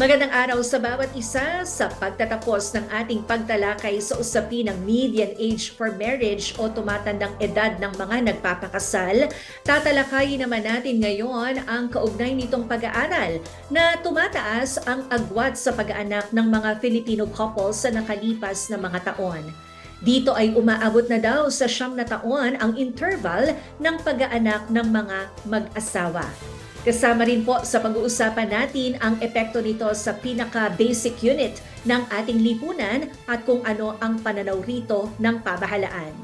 Magandang araw sa bawat isa sa pagtatapos ng ating pagtalakay sa usapin ng median age for marriage o tumatandang edad ng mga nagpapakasal. Tatalakayin naman natin ngayon ang kaugnay nitong pag-aaral na tumataas ang agwat sa pag-aanak ng mga Filipino couples sa nakalipas na mga taon. Dito ay umaabot na daw sa siyam na taon ang interval ng pag-aanak ng mga mag-asawa. Kasama rin po sa pag-uusapan natin ang epekto nito sa pinaka-basic unit ng ating lipunan at kung ano ang pananaw rito ng pamahalaan.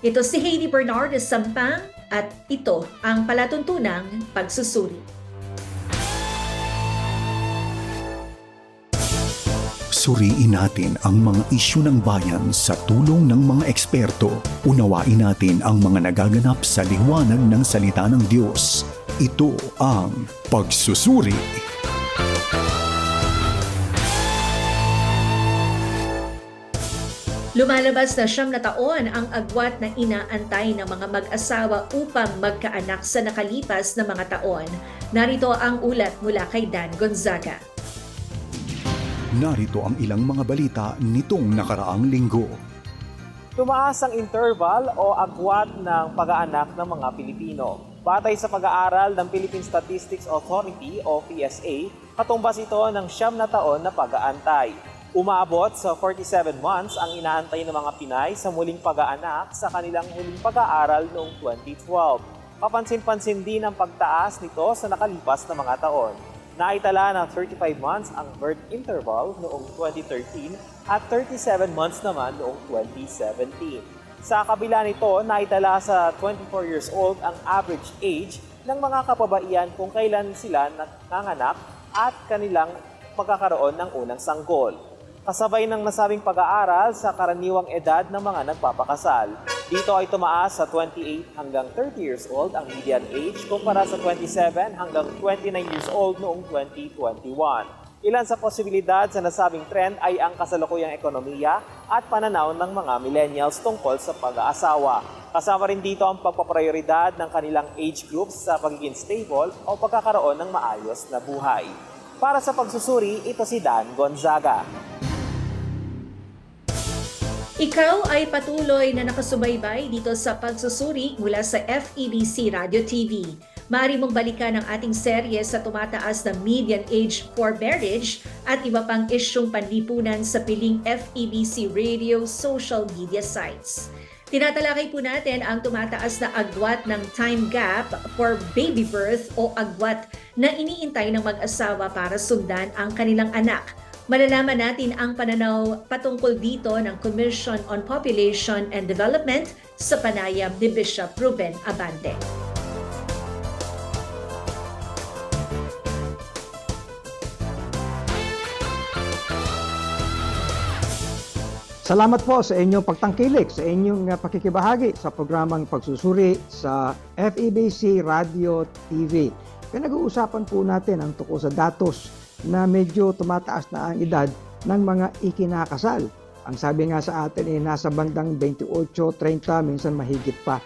Ito si Heidi Bernardes Sampang at ito ang palatuntunang pagsusuri. Suriin natin ang mga isyu ng bayan sa tulong ng mga eksperto. Unawain natin ang mga nagaganap sa liwanag ng salita ng Diyos. Ito ang pagsusuri. Lumalabas na siyam na taon ang agwat na inaantay ng mga mag-asawa upang magkaanak sa nakalipas na mga taon. Narito ang ulat mula kay Dan Gonzaga. Narito ang ilang mga balita nitong nakaraang linggo. Tumaas ang interval o agwat ng pag-aanak ng mga Pilipino. Batay sa pag-aaral ng Philippine Statistics Authority o PSA, katumbas ito ng siyam na taon na pag-aantay. Umabot sa 47 months ang inaantay ng mga Pinay sa muling pag-aanak sa kanilang huling pag-aaral noong 2012. Papansin-pansin din ang pagtaas nito sa nakalipas na mga taon. Naitala ng 35 months ang birth interval noong 2013 at 37 months naman noong 2017. Sa kabila nito, naitala sa 24 years old ang average age ng mga kapabaihan kung kailan sila nanganganak at kanilang pagkakaroon ng unang sanggol. Kasabay ng nasabing pag-aaral sa karaniwang edad ng mga nagpapakasal. Dito ay tumaas sa 28 hanggang 30 years old ang median age kumpara sa 27 hanggang 29 years old noong 2021. Ilan sa posibilidad sa nasabing trend ay ang kasalukuyang ekonomiya at pananaw ng mga millennials tungkol sa pag-aasawa. Kasama rin dito ang pagpaprioridad ng kanilang age groups sa pagiging stable o pagkakaroon ng maayos na buhay. Para sa pagsusuri, ito si Dan Gonzaga. Ikaw ay patuloy na nakasubaybay dito sa pagsusuri mula sa FEBC Radio TV. Maaari mong balikan ang ating serye sa tumataas na median age for marriage at iba pang isyong panlipunan sa piling FEBC Radio social media sites. Tinatalakay po natin ang tumataas na agwat ng time gap for baby birth o agwat na iniintay ng mag-asawa para sundan ang kanilang anak. Malalaman natin ang pananaw patungkol dito ng Commission on Population and Development sa panayam ni Bishop Ruben Abante. Salamat po sa inyong pagtangkilik, sa inyong uh, pakikibahagi sa programang pagsusuri sa FEBC Radio TV. Pinag-uusapan po natin ang tukol sa datos na medyo tumataas na ang edad ng mga ikinakasal. Ang sabi nga sa atin ay nasa bandang 28, 30, minsan mahigit pa.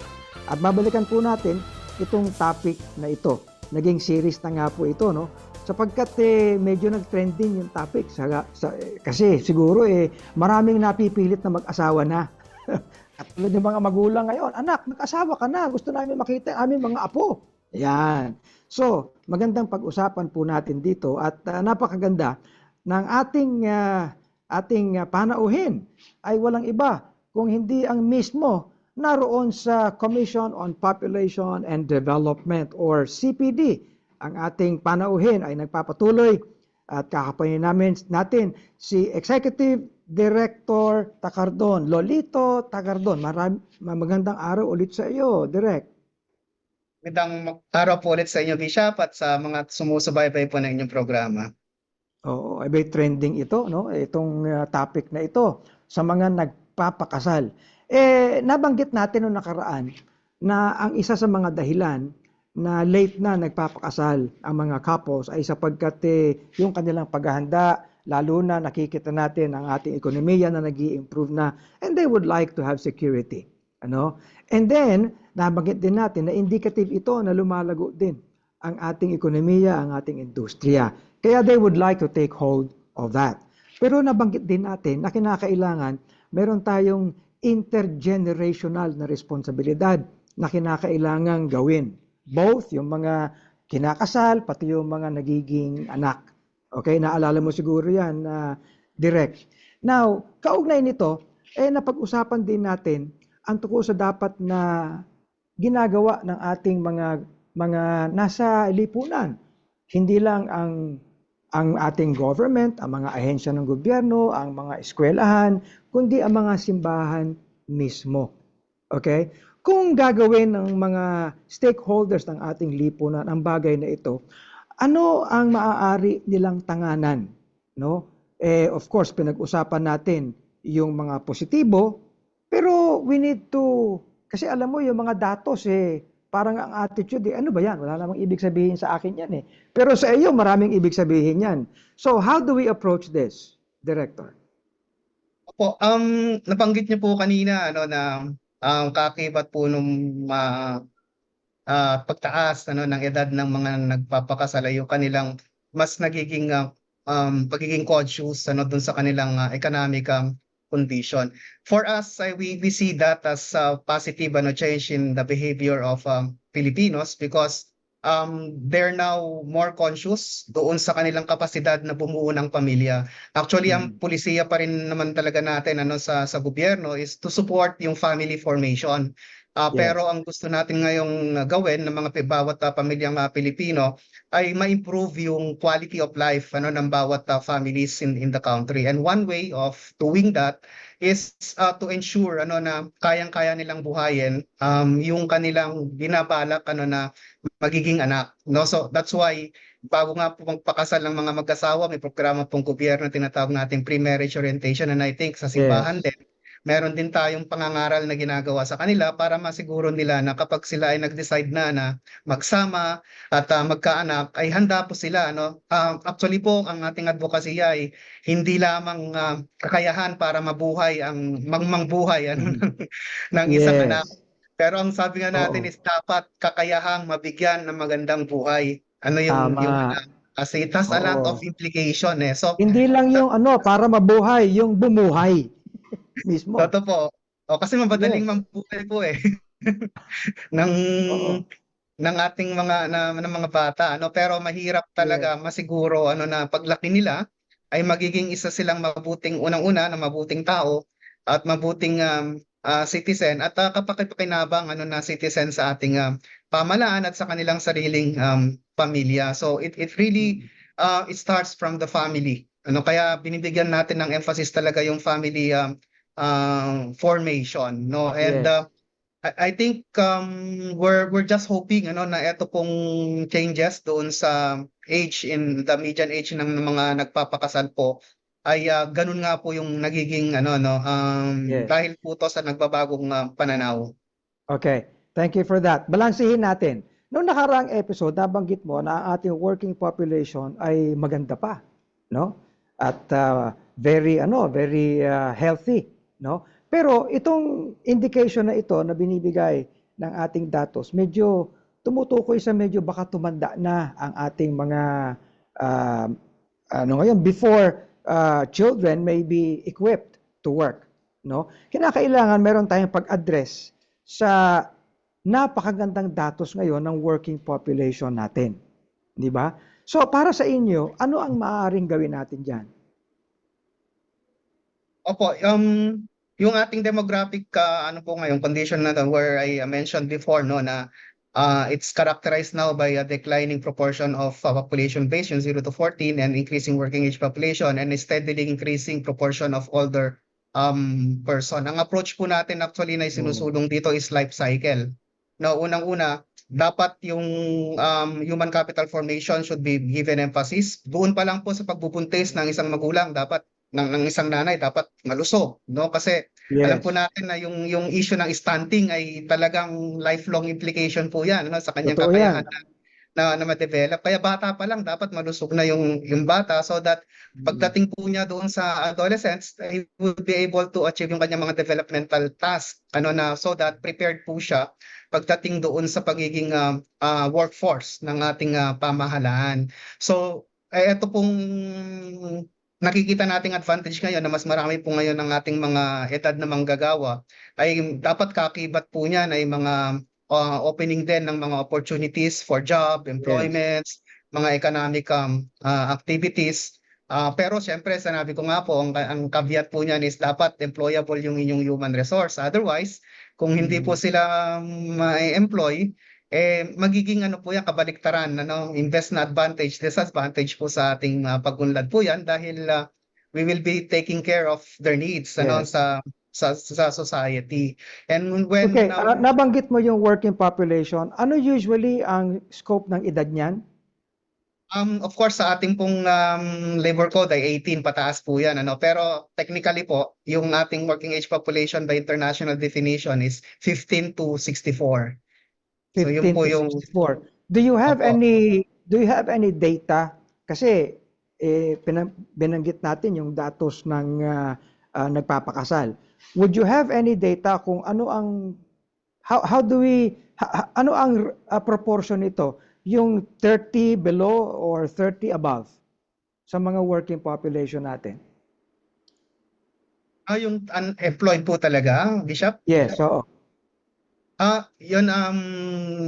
At babalikan po natin itong topic na ito. Naging series na nga po ito, no? Sapagkat eh, medyo nag-trending yung topic sa, sa, kasi siguro eh maraming napipilit na mag-asawa na. At tulad ng mga magulang ngayon, anak, mag-asawa ka na, gusto namin makita ang aming mga apo. Yan. So, magandang pag-usapan po natin dito at uh, napakaganda ng ating uh, ating uh, panauhin ay walang iba kung hindi ang mismo naroon sa Commission on Population and Development or CPD ang ating panauhin ay nagpapatuloy at kakapanin namin natin si Executive Director Takardon, Lolito Takardon. Maram, magandang araw ulit sa iyo, Direk. Magandang araw po ulit sa inyo, Bishop, at sa mga sumusubaybay po ng inyong programa. Oo, ay may trending ito, no? Itong uh, topic na ito sa mga nagpapakasal. Eh, nabanggit natin noong nakaraan na ang isa sa mga dahilan na late na nagpapakasal ang mga couples ay sapagkat eh, yung kanilang paghahanda, lalo na nakikita natin ang ating ekonomiya na nag improve na and they would like to have security. Ano? And then, nabanggit din natin na indicative ito na lumalago din ang ating ekonomiya, ang ating industriya. Kaya they would like to take hold of that. Pero nabanggit din natin na kinakailangan meron tayong intergenerational na responsibilidad na kinakailangang gawin. Both yung mga kinakasal, pati yung mga nagiging anak. Okay, naalala mo siguro yan, na direct. Now, kaugnay nito, eh napag-usapan din natin ang tungkol sa dapat na ginagawa ng ating mga mga nasa lipunan. Hindi lang ang ang ating government, ang mga ahensya ng gobyerno, ang mga eskwelahan, kundi ang mga simbahan mismo. Okay? Kung gagawin ng mga stakeholders ng ating lipunan ang bagay na ito, ano ang maaari nilang tanganan, no? Eh of course, pinag-usapan natin yung mga positibo, pero we need to kasi alam mo yung mga datos eh parang ang attitude eh ano ba yan? Wala namang ibig sabihin sa akin yan eh. Pero sa iyo maraming ibig sabihin yan. So how do we approach this, director? Opo, um, nabanggit niyo po kanina ano na um, kakibat po nung ma ah, pagtaas ano ng edad ng mga nagpapakasal ay yung kanilang mas nagiging ah, um, pagiging conscious ano dun sa kanilang ah, economic um, condition. For us, ay we we see that as a positive ano change in the behavior of um, Filipinos because um, they're now more conscious doon sa kanilang kapasidad na bumuo ng pamilya. Actually, ang pulisiya pa rin naman talaga natin ano sa sa gobyerno is to support yung family formation. Ah, Yes. pero ang gusto natin ngayong ah, gawin ng mga bawat ah, pamilyang mga Pilipino ay ma-improve yung quality of life ano ng bawat ah, families in in the country. And one way of doing that is ah, to ensure ano na kayang-kaya nilang buhayin um, yung kanilang binabalak ano na magiging anak. No? So that's why bago nga po magpakasal ng mga mag-asawa, may programa pong gobyerno tinatawag natin pre-marriage orientation and I think sa simbahan din meron din tayong pangangaral na ginagawa sa kanila para masiguro nila na kapag sila ay nag-decide na na magsama at ah, magkaanak ay handa po sila ano? Ah, actually po ang ating advocacy ay hindi lamang ah, kakayahan para mabuhay ang mangmang buhay ano ng, ng isang Yes. anak. Pero ang sabi nga natin Oo. is dapat kakayahang mabigyan ng magandang buhay. Ano yung Tama. yung kasi it has a lot of implication eh. So Hindi lang yung ano para mabuhay, yung bumuhay mismo. Totoo po. O kasi mabadaling Yes. mambuhay po eh. ng Oo. ng ating mga na, ng mga bata ano pero mahirap talaga masiguro ano na paglaki nila ay magiging isa silang mabuting unang-una na mabuting tao at mabuting um, ah, citizen at uh, kapakipakinabang ano na citizen sa ating um, pamalaan at sa kanilang sariling um, pamilya. So it it really uh, it starts from the family. Ano kaya binibigyan natin ng emphasis talaga yung family um, um, formation, no? And Yes. uh, I, I think um, we're we're just hoping ano na ito pong changes doon sa age in the median age ng mga nagpapakasal po ay uh, ganun nga po yung nagiging ano no um, Yes. dahil po to sa nagbabagong uh, pananaw. Okay, thank you for that. Balansehin natin. Noong nakaraang episode, nabanggit mo na ang ating working population ay maganda pa, no? At uh, very ano, very uh, healthy, no? Pero itong indication na ito na binibigay ng ating datos, medyo tumutukoy sa medyo baka tumanda na ang ating mga uh, ano ngayon before uh, children may be equipped to work, no? Kinakailangan meron tayong pag-address sa napakagandang datos ngayon ng working population natin. Di ba? So, para sa inyo, ano ang maaaring gawin natin dyan? Opo, um, yung ating demographic uh, ano po ngayon condition na where I uh, mentioned before no na uh, it's characterized now by a declining proportion of uh, population base yung 0 to 14 and increasing working age population and a steadily increasing proportion of older um person. Ang approach po natin actually na sinusulong dito is life cycle. No, unang-una, dapat yung um, human capital formation should be given emphasis. Doon pa lang po sa pagbubuntis ng isang magulang, dapat ng, ng isang nanay dapat malusog, no? Kasi alam po natin na yung yung issue ng stunting ay talagang lifelong implication po 'yan no sa kanyang Totoo yan. kakayahan na na, na ma-develop. Kaya bata pa lang, dapat malusog na yung, yung bata so that pagdating po niya doon sa adolescence, he would be able to achieve yung kanyang mga developmental task. Ano na, so that prepared po siya pagdating doon sa pagiging ah, ah, workforce ng ating ah, pamahalaan. So, eh, ito pong nakikita nating advantage ngayon na mas marami po ngayon ng ating mga edad na manggagawa ay dapat kakibat po niyan ay mga uh, opening din ng mga opportunities for job, employments, mga economic um, uh, activities. Uh, pero siyempre, sanabi ko nga po, ang, ang caveat po niyan is dapat employable yung inyong human resource. Otherwise, kung hindi po sila ma-employ, eh magiging ano po yan kabaliktaran ano invest na advantage disadvantage po sa ating uh, pagunlad po yan dahil uh, we will be taking care of their needs ano Yes. sa sa sa society and when Okay, uh, nabanggit mo yung working population. Ano usually ang scope ng edad niyan? Um, of course, sa ating pong um, labor code ay 18 pataas po yan. Ano? Pero technically po, yung ating working age population by international definition is 15 to 64. So, 15 yun po to yung- 64. Do you have Opo. any do you have any data kasi eh, pinang- binanggit natin yung datos ng ah, ah, nagpapakasal. Would you have any data kung ano ang how how do we ha- ha- ano ang ah, proportion nito? Yung 30 below or 30 above sa mga working population natin? Ah, yung unemployed po talaga, Bishop? Yes, oo. Ah, yun um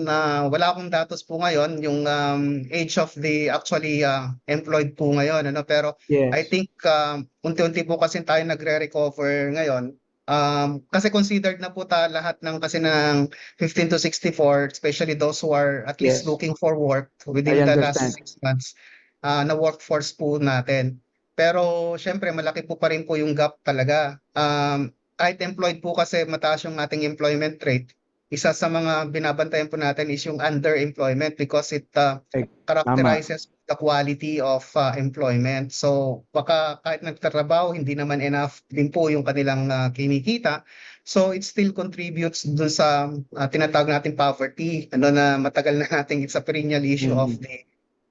na wala akong datos po ngayon yung um, age of the actually uh, employed po ngayon ano pero Yes. I think um, unti-unti po kasi tayo nagre-recover ngayon. Um, kasi considered na po ta lahat ng kasi ng 15 to 64, especially those who are at least Yes. looking for work I within the last understand. six months ah, na workforce po natin. Pero syempre malaki po pa rin po yung gap talaga. Um, kahit employed po kasi mataas yung ating employment rate. Isa sa mga binabantayan po natin is yung underemployment because it uh, characterizes the quality of uh, employment. So baka kahit nagtatrabaho, hindi naman enough din po yung kanilang uh, kinikita. So it still contributes dun sa uh, tinatawag natin poverty, ano na matagal na nating it's a perennial issue of Mhm. the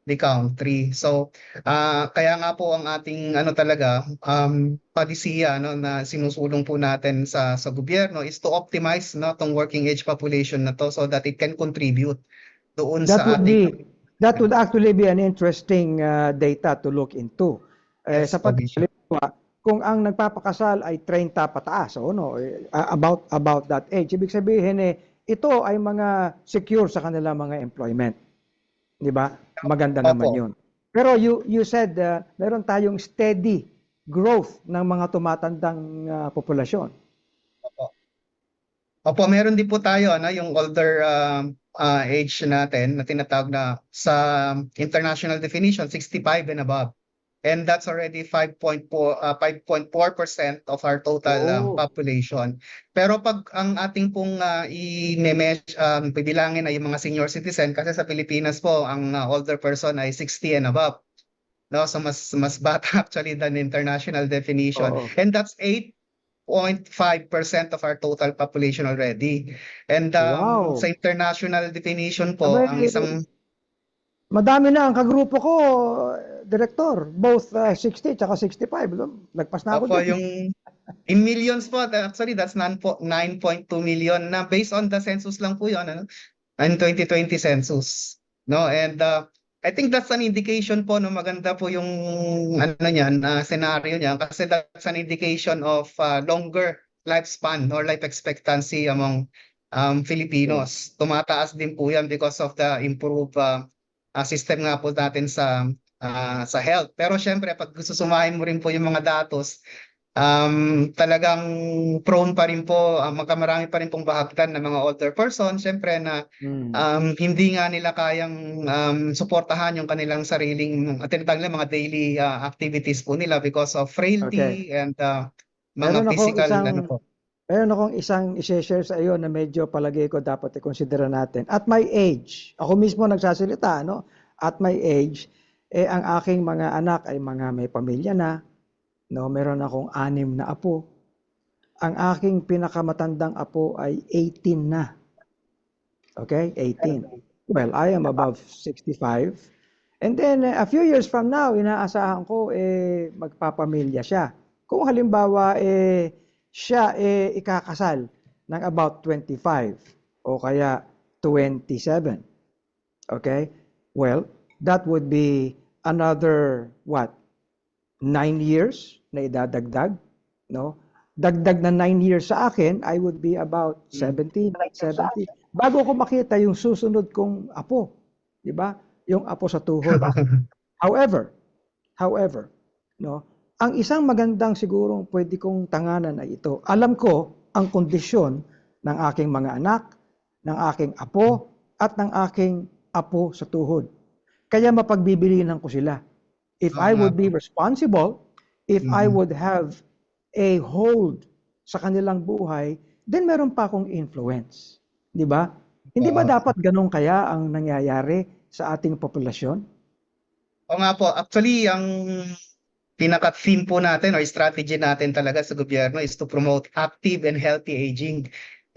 the country. So ah kaya nga po ang ating ano talaga um palisiya no na sinusulong po natin sa sa gobyerno is to optimize no tong working age population na to so that it can contribute doon That sa would ating be that would actually be an interesting uh, data to look into. Eh, Yes, sa pagkakaliwa, kung ang nagpapakasal ay 30 pataas, o no, eh, about about that age, ibig sabihin eh ito ay mga secure sa kanilang mga employment. 'Di ba? Maganda Opo. naman 'yun. Pero you you said uh, meron tayong steady growth ng mga tumatandang uh, populasyon. Opo, meron din po tayo ano, yung older um, uh, age natin na tinatawag na sa international definition 65 and above. And that's already 5.4 uh, 5.4% of our total um, Oh. population. Pero pag ang ating pong uh, i-mesh um, bibilangin ay yung mga senior citizen kasi sa Pilipinas po ang uh, older person ay 60 and above. No, so mas mas bata actually than international definition. Oo. And that's 8.5% of our total population already. And um, Wow. sa international definition po, Abay, ang isang Madami na ang kagrupo ko, Director, both uh, 60 at 65. no? Lagpas na ako Opo, dun. yung in millions po, actually that's 9.2 million na based on the census lang po yun, ano? Ang 2020 census. No, and uh, I think that's an indication po no maganda po yung ano niyan, uh, scenario niyan kasi that's an indication of uh, longer lifespan or life expectancy among um, Filipinos. Tumataas din po yan because of the improved uh, uh, system nga po natin sa ah, sa health. Pero syempre, pag gusto sumahin mo rin po yung mga datos, um, talagang prone pa rin po, uh, magkamarami pa rin pong bahagdan ng mga older person, syempre na Hmm. um, hindi nga nila kayang um, suportahan yung kanilang sariling, at nila mga daily uh, activities po nila because of frailty and uh, mga Meron physical, isang- ano po. Meron akong isang i-share sa iyo na medyo palagay ko dapat i-consider natin. At my age, ako mismo nagsasalita, no? At my age, eh ang aking mga anak ay mga may pamilya na, no? Meron akong anim na apo. Ang aking pinakamatandang apo ay 18 na. Okay? 18. Well, I am above 65. And then a few years from now, inaasahan ko eh magpapamilya siya. Kung halimbawa eh siya eh ikakasal ng about 25 o kaya 27. Okay? Well, that would be another what? 9 years na idadagdag, no? Dagdag na 9 years sa akin, I would be about 70, 70. Bago ko makita yung susunod kong apo, 'di ba? Yung apo sa tuhod. However, however, no, ang isang magandang sigurong pwede kong tanganan ay ito. Alam ko ang kondisyon ng aking mga anak, ng aking apo, at ng aking apo sa tuhod. Kaya mapagbibilinan ko sila. If I Oo nga would be responsible, if I Mhm. would have a hold sa kanilang buhay, then meron pa akong influence. Di ba? Hindi ba dapat ganun kaya ang nangyayari sa ating populasyon? O nga po, actually, ang pinaka-theme po natin or strategy natin talaga sa gobyerno is to promote active and healthy aging.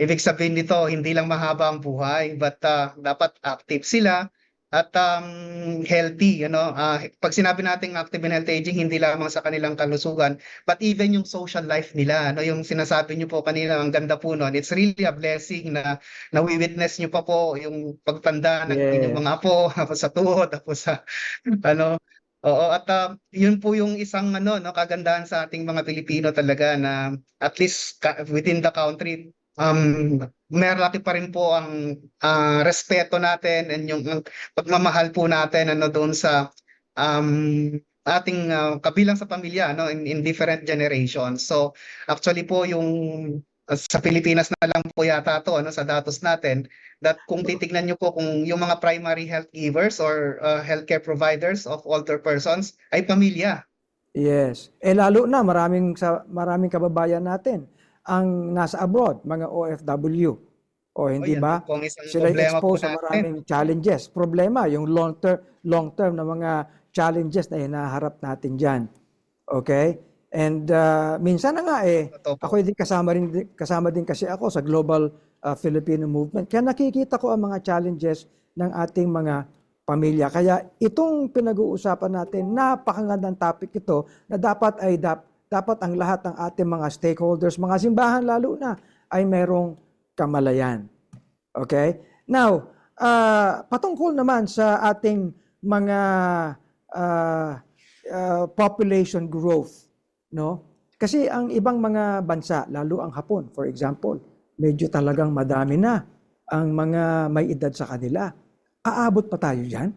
Ibig sabihin nito, hindi lang mahaba ang buhay, but ah, dapat active sila at um, healthy. Ano? Ah, pag sinabi natin active and healthy aging, hindi lamang sa kanilang kalusugan, but even yung social life nila. Ano? Yung sinasabi niyo po kanina, ang ganda po nun. It's really a blessing na nawi-witness niyo pa po yung pagtanda ng Yes. inyong mga apo, sa tuhod, apo sa ano, Oo, at ah, yun po yung isang ano, no, kagandahan sa ating mga Pilipino talaga na at least within the country, um, malaki pa rin po ang ah, respeto natin and yung pagmamahal po natin ano doon sa um, ating ah, kabilang sa pamilya no in, in different generations. So actually po yung ah, sa Pilipinas na lang po yata to ano sa datos natin that kung titignan niyo po kung yung mga primary health givers or uh, healthcare providers of older persons ay pamilya. Yes. Eh lalo na maraming sa maraming kababayan natin ang nasa abroad, mga OFW. O hindi O, ba? ang isang Sila exposed sa maraming challenges. Problema, yung long term long term na mga challenges na hinaharap natin diyan. Okay? And uh, minsan na nga eh ako din kasama rin kasama din kasi ako sa Global uh, Filipino Movement. Kaya nakikita ko ang mga challenges ng ating mga pamilya. Kaya itong pinag-uusapan natin, napakagandang topic ito na dapat ay dap- dapat ang lahat ng ating mga stakeholders, mga simbahan lalo na, ay merong kamalayan. Okay? Now, ah, patungkol naman sa ating mga ah, ah, population growth, no? Kasi ang ibang mga bansa, lalo ang Hapon, for example, medyo talagang madami na ang mga may edad sa kanila. Aabot pa tayo diyan?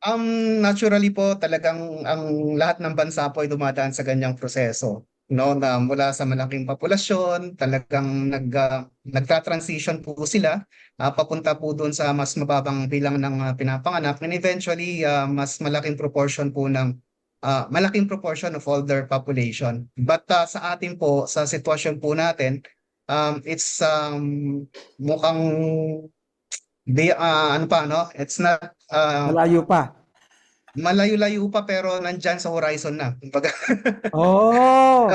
Um, naturally po talagang ang lahat ng bansa po ay dumadaan sa ganyang proseso. No, na mula sa malaking populasyon, talagang nag ah, nagta-transition po sila ah, papunta po doon sa mas mababang bilang ng ah, pinapanganak and eventually ah, mas malaking proportion po ng ah, malaking proportion of older population. But ah, sa atin po sa sitwasyon po natin, um, it's um, mukhang di ah, ano pa no, it's not ah, Malayo pa. malayo-layo pa pero nandyan sa horizon na. Kumbaga, Oh,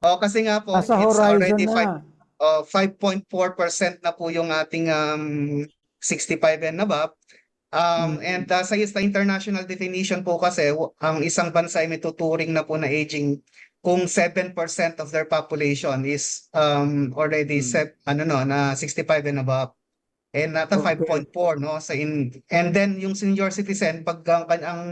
oh, kasi nga po, nasa it's horizon already na. five- oh, 5.4% na po yung ating um, 65 and above. Um, Mm. And uh, sa, sa international definition po kasi, w- ang isang bansa ay may tuturing na po na aging kung 7% of their population is um, already Mm. set, ano no, na 65 and above. And nata Okay. 5.4 no sa in and then yung senior citizen pag ang ang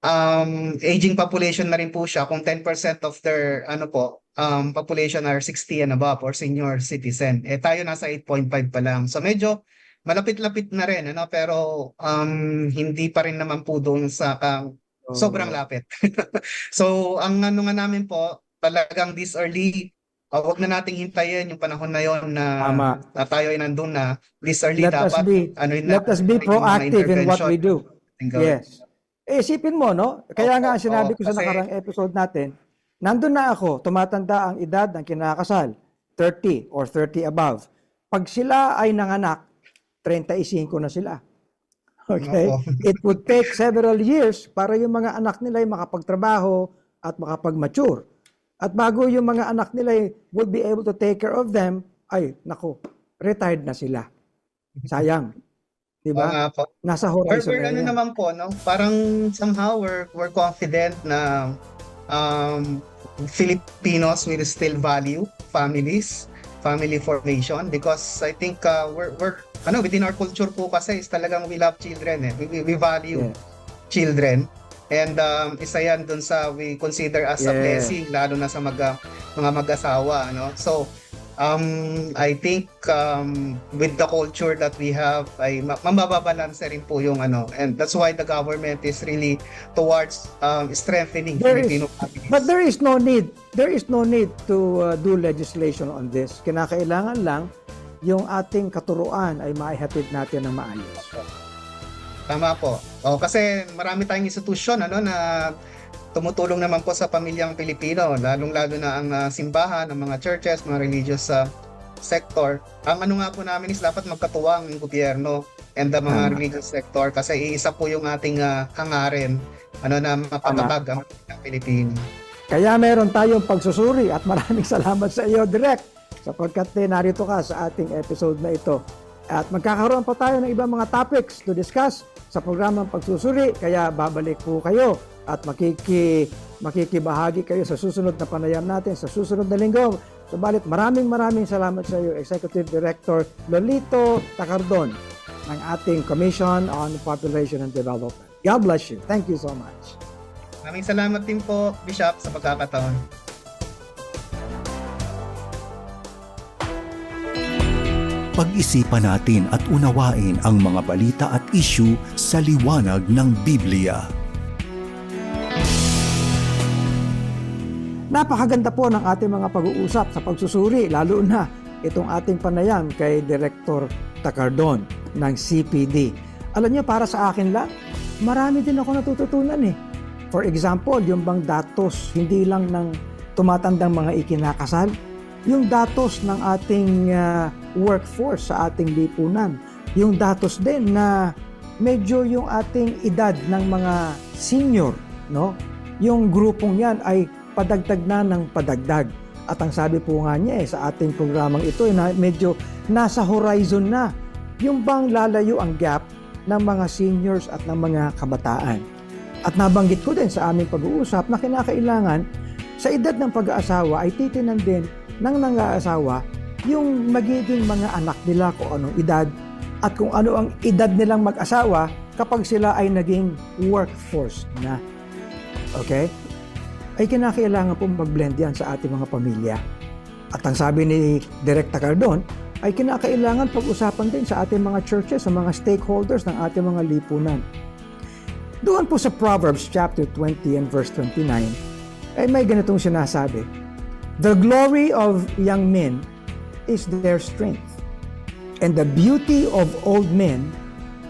um aging population na rin po siya kung 10% of their ano po um population are 60 and above or senior citizen. Eh tayo nasa 8.5 pa lang. So medyo malapit-lapit na rin ano pero um hindi pa rin naman po doon sa kang sobrang lapit. so ang ano nga namin po talagang this early uh, wag na nating hintayin yung panahon na yon na, Tama. na tayo ay nandun na this early Let us dapat be ano yun na, let us be proactive in what we do. Yes. Eh, isipin mo, no? Kaya Opo, nga ang sinabi oo, ko sa kasi- nakarang episode natin, nandun na ako, tumatanda ang edad ng kinakasal, 30 or 30 above. Pag sila ay nanganak, 35 na sila. Okay? Opo. It would take several years para yung mga anak nila ay makapagtrabaho at makapag-mature. At bago yung mga anak nila ay would be able to take care of them, ay, nako, retired na sila. Sayang. Di Oo nga po. Nasa We're, horizon we're na ano naman po, no? Parang somehow we're, we're confident na um, Filipinos will still value families, family formation because I think uh, we're, we're ano within our culture po kasi is talagang we love children eh. We, we, we value Yeah. children. And um, isa yan dun sa we consider as a Yeah. blessing lalo na sa mag, mga mag-asawa, no? So um, I think um, with the culture that we have ay ma- mababalanse rin po yung ano and that's why the government is really towards um, strengthening There is- Filipino families. But there is no need, there is no need to uh, do legislation on this. Kinakailangan lang yung ating katuruan ay maihatid natin ng maayos. Tama po. O, kasi marami tayong institusyon ano na tumutulong naman po sa pamilyang Pilipino, lalong-lalo na ang ah, simbahan, ang mga churches, mga religious ah, sector. Ang ano nga po namin is dapat magkatuwang yung gobyerno and the mga Tama. religious sector kasi iisa po yung ating ah, hangarin ano na mapatatag ang pamilyang Pilipino. Kaya meron tayong pagsusuri at maraming salamat sa iyo, Direk, sapagkat eh, narito ka sa ating episode na ito. At magkakaroon pa tayo ng ibang mga topics to discuss sa programang pagsusuri, kaya babalik po kayo at makiki, makikibahagi kayo sa susunod na panayam natin sa susunod na linggo. Subalit maraming maraming salamat sa iyo, Executive Director Lolito Takardon ng ating Commission on Population and Development. God bless you. Thank you so much. Maraming salamat din po, Bishop, sa pagkakataon. Pag-isipan natin at unawain ang mga balita at issue sa liwanag ng Biblia. Napakaganda po ng ating mga pag-uusap sa pagsusuri, lalo na itong ating panayam kay Director Takardon ng CPD. Alam niyo, para sa akin lang, marami din ako natututunan eh. For example, yung bang datos, hindi lang ng tumatandang mga ikinakasal, yung datos ng ating ah, workforce sa ating lipunan, yung datos din na medyo yung ating edad ng mga senior, no? Yung grupong yan ay padagdag na ng padagdag. At ang sabi po nga niya eh, sa ating programang ito, eh, na medyo nasa horizon na yung bang lalayo ang gap ng mga seniors at ng mga kabataan. At nabanggit ko din sa aming pag-uusap na kinakailangan sa edad ng pag-aasawa ay titinan din ng nang-aasawa yung magiging mga anak nila kung anong edad at kung ano ang edad nilang mag-asawa kapag sila ay naging workforce na. Okay? Ay kinakailangan pong mag-blend yan sa ating mga pamilya. At ang sabi ni Direk Cardon, ay kinakailangan pag-usapan din sa ating mga churches, sa mga stakeholders ng ating mga lipunan. Doon po sa Proverbs chapter 20 and verse 29, ay may ganitong sinasabi, The glory of young men is their strength, and the beauty of old men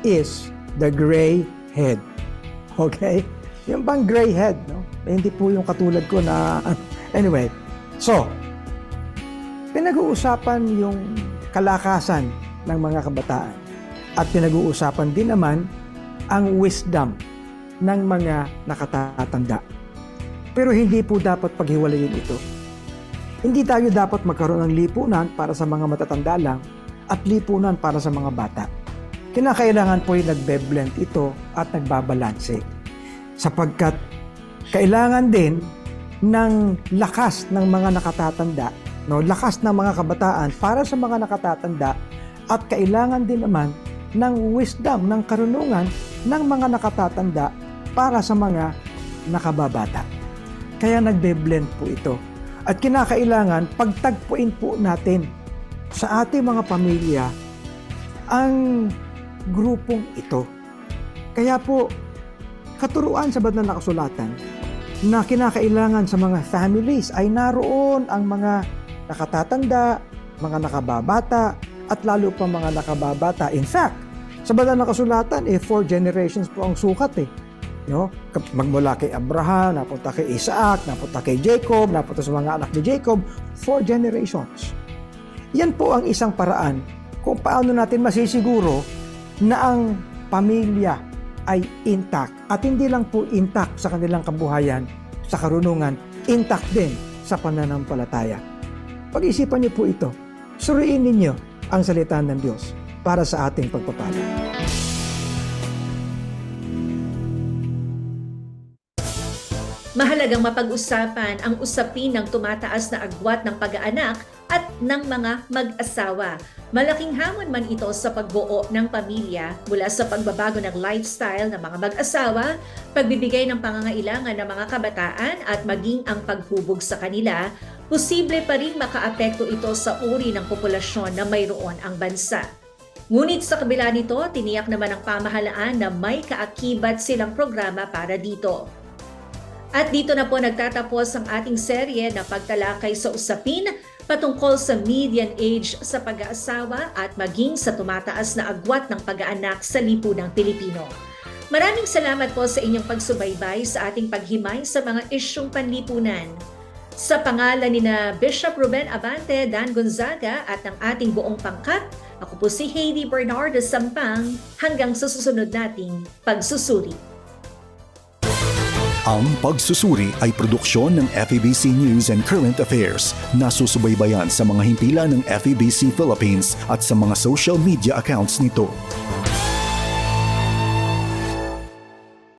is the gray head. Okay? Yung bang gray head, no? Eh, hindi po yung katulad ko na... Anyway, so, pinag-uusapan yung kalakasan ng mga kabataan. At pinag-uusapan din naman ang wisdom ng mga nakatatanda. Pero hindi po dapat paghiwalayin ito. Hindi tayo dapat magkaroon ng lipunan para sa mga matatanda lang at lipunan para sa mga bata. Kinakailangan po yung nagbe-blend ito at nagbabalanse. Sapagkat kailangan din ng lakas ng mga nakatatanda, no? lakas ng mga kabataan para sa mga nakatatanda at kailangan din naman ng wisdom, ng karunungan ng mga nakatatanda para sa mga nakababata. Kaya nagbe-blend po ito. At kinakailangan pagtagpuin po natin sa ating mga pamilya ang grupong ito. Kaya po, katuruan sa banal na kasulatan na kinakailangan sa mga families ay naroon ang mga nakatatanda, mga nakababata, at lalo pa mga nakababata. In fact, sa banal na kasulatan, eh, four generations po ang sukat eh. No? Magmula kay Abraham, napunta kay Isaac, napunta kay Jacob, napunta sa mga anak ni Jacob, four generations. Yan po ang isang paraan kung paano natin masisiguro na ang pamilya ay intact. At hindi lang po intact sa kanilang kabuhayan, sa karunungan, intact din sa pananampalataya. Pag-isipan niyo po ito. Suriin ninyo ang salita ng Diyos para sa ating pagpapala. Mahalagang mapag-usapan ang usapin ng tumataas na agwat ng pag-aanak at ng mga mag-asawa. Malaking hamon man ito sa pagbuo ng pamilya mula sa pagbabago ng lifestyle ng mga mag-asawa, pagbibigay ng pangangailangan ng mga kabataan at maging ang paghubog sa kanila, posible pa rin makaapekto ito sa uri ng populasyon na mayroon ang bansa. Ngunit sa kabila nito, tiniyak naman ng pamahalaan na may kaakibat silang programa para dito. At dito na po nagtatapos ang ating serye na pagtalakay sa usapin patungkol sa median age sa pag-aasawa at maging sa tumataas na agwat ng pag-aanak sa lipunang Pilipino. Maraming salamat po sa inyong pagsubaybay sa ating paghimay sa mga isyong panlipunan. Sa pangalan ni na Bishop Ruben Abante, Dan Gonzaga at ng ating buong pangkat, ako po si Heidi Bernardo Sampang hanggang sa susunod nating pagsusuri. Ang pagsusuri ay produksyon ng FEBC News and Current Affairs na susubaybayan sa mga himpilan ng FEBC Philippines at sa mga social media accounts nito.